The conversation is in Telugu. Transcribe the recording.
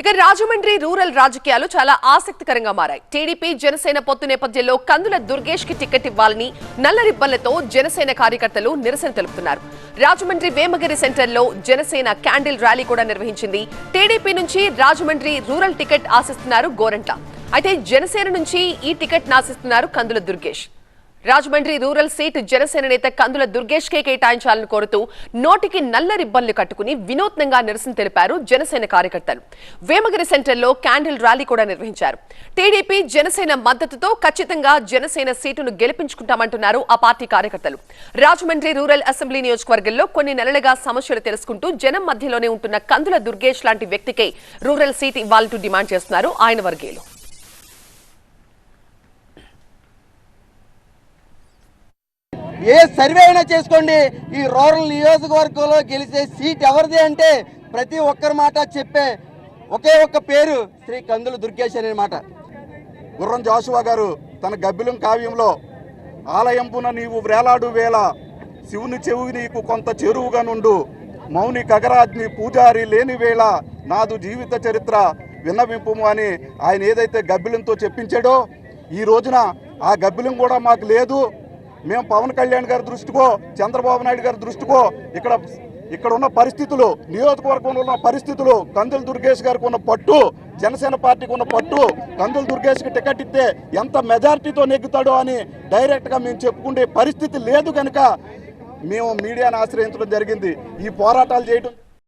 ఇక రాజమండ్రి రూరల్ రాజకీయాలు చాలా ఆసక్తికరంగా మారాయి. టీడీపీ జనసేన పొత్తు నేపథ్యంలో కందుల దుర్గేష్కి టికెట్ ఇవ్వాలని నల్ల రిబ్బన్లతో జనసేన కార్యకర్తలు నిరసన తెలుపుతున్నారు. రాజమండ్రి వేమగిరి సెంటర్లో జనసేన క్యాండిల్ ర్యాలీ కూడా నిర్వహించింది. టీడీపీ నుంచి రాజమండ్రి రూరల్ టికెట్ ఆశిస్తున్నారు గోరంట. అయితే జనసేన నుంచి ఈ టికెట్ ఆశిస్తున్నారు కందుల దుర్గేష్. రాజమండ్రి రూరల్ సీట్ జనసేన నేత కందుల దుర్గేష్ కే కేటాయించాలని కోరుతూ నోటికి నల్ల రిబ్బన్లు కట్టుకుని వినూత్నంగా నిరసన తెలిపారు జనసేన కార్యకర్తలు. వేమగిరి సెంటర్లో క్యాండిల్ ర్యాలీ కూడా నిర్వహించారు. టీడీపీ జనసేన మద్దతుతో ఖచ్చితంగా జనసేన సీటును గెలిపించుకుంటామంటున్నారు ఆ పార్టీ కార్యకర్తలు. రాజమండ్రి రూరల్ అసెంబ్లీ నియోజకవర్గంలో కొన్ని నెలలుగా సమస్యలు తెలుసుకుంటూ జనం మధ్యలోనే ఉంటున్న కందుల దుర్గేష్ లాంటి వ్యక్తికే రూరల్ సీట్ ఇవ్వాలంటూ డిమాండ్ చేస్తున్నారు ఆయన వర్గీయులు. ఏ సర్వే అయినా చేసుకోండి. ఈ రూరల్ నియోజకవర్గంలో గెలిచే సీట్ ఎవరిది అంటే ప్రతి ఒక్కరి మాట చెప్పే ఒకే ఒక్క పేరు శ్రీ కందుల దుర్గేశ్ అనే మాట గుర్రం జాషువా గారు తన గబ్బిలం కావ్యంలో ఆలయంపున నీవు వేలాడు వేళ శివుని చెవి నీకు కొంత చెరువుగా నుండు. మౌని కగరాజ్ని పూజారి లేని వేళ నాదు జీవిత చరిత్ర విన్నవింపుము అని ఆయన ఏదైతే గబ్బిలంతో చెప్పించాడో ఈ రోజున ఆ గబ్బిలం కూడా మాకు లేదు. మేము పవన్ కళ్యాణ్ గారి దృష్టికో చంద్రబాబు నాయుడు గారి దృష్టికో ఇక్కడ ఇక్కడ ఉన్న పరిస్థితులు నియోజకవర్గంలో ఉన్న పరిస్థితులు కందుల దుర్గేష్ గారికి ఉన్న పట్టు జనసేన పార్టీకి ఉన్న పట్టు కందుల దుర్గేష్కి టికెట్ ఇస్తే ఎంత మెజారిటీతో నెగ్గుతాడో అని డైరెక్ట్గా మేము చెప్పుకునే పరిస్థితి లేదు కనుక మేము మీడియాను ఆశ్రయించడం జరిగింది. ఈ పోరాటాలు చేయడం